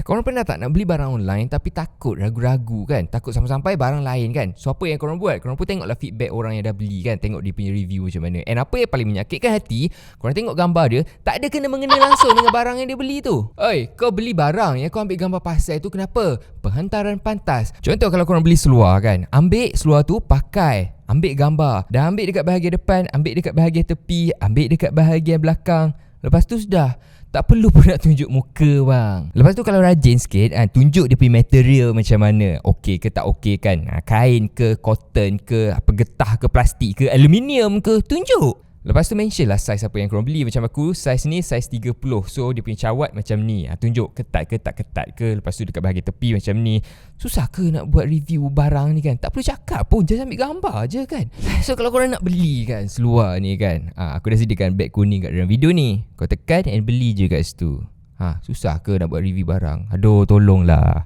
Korang pernah tak nak beli barang online Tapi takut ragu-ragu kan? Takut sampai-sampai barang lain kan? So apa yang korang buat? Korang pun tengoklah feedback orang yang dah beli kan? Tengok dia punya review macam mana. And apa yang paling menyakitkan hati Korang tengok gambar dia Tak ada kena-mengena langsung dengan barang yang dia beli tu. Oi, kau beli barang yang kau ambil gambar pasal tu kenapa? Penghantaran pantas. Contoh kalau korang beli seluar kan? Ambil seluar tu pakai. Ambil gambar. Dah ambil dekat bahagian depan Ambil dekat bahagian tepi Ambil dekat bahagian belakang. Lepas tu sudah tak perlu pun nak tunjuk muka bang. Lepas tu kalau rajin sikit ha, Tunjuk dia punya material macam mana. Okey ke tak okey kan? Ha, Kain ke, cotton ke, apa getah ke, plastik ke, aluminium ke Tunjuk Lepas tu mention lah size apa yang korang beli. Macam aku size ni size 30 So dia punya cawat macam ni. Ha, Tunjuk ketat ke tak ketat ke. Lepas tu dekat bahagian tepi macam ni. Susah ke nak buat review barang ni kan? Tak perlu cakap pun. Just ambil gambar je kan? So kalau korang nak beli kan Seluar ni kan? Ha, Aku dah sediakan beg kuning kat dalam video ni. Kau tekan and beli je kat situ. Ha, Susah ke nak buat review barang? Aduh tolonglah